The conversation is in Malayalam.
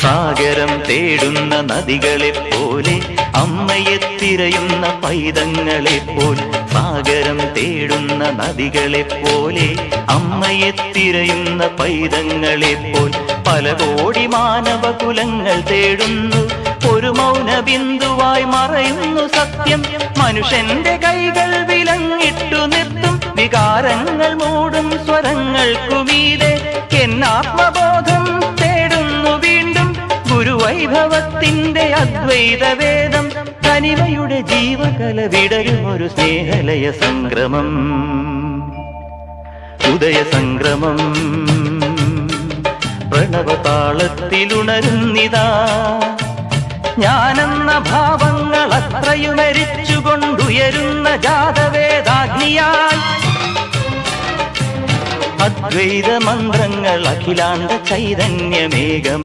സാഗരം തേടുന്ന നദികളെ പോലെ അമ്മയെ തിരയുന്ന പൈതങ്ങളെ പോൽ സാഗരം തേടുന്ന നദികളെ പോലെ അമ്മയെ തിരയുന്ന പൈതങ്ങളെ പോൽ പല കോടി മാനവ കുലങ്ങൾ തേടുന്നു. ഒരു മൗന ബിന്ദുവായി മറയുന്നു സത്യം. മനുഷ്യന്റെ കൈകൾ വിലങ്ങിട്ടു നിർത്തും. വികാരങ്ങൾ മൂടും സ്വരങ്ങൾക്കുമീതെ എന്നാത്മബോധം ഗുരുവൈഭവത്തിന്റെ അദ്വൈത വേദം തനിമയുടെ ജീവകല വിടരും ഒരു സ്നേഹലയ സംക്രമം. ഉദയ സംക്രമം പ്രണവതാളത്തിലുണരുന്നിതാ. ഞാനെന്ന ഭാവങ്ങൾ അത്രയുമരിച്ചുകൊണ്ടുയരുന്ന ജാതവേദാഗ്നിയാൽ. അദ്വൈത മന്ത്രങ്ങൾ അഖിലാണ്ട ചൈതന്യമേകം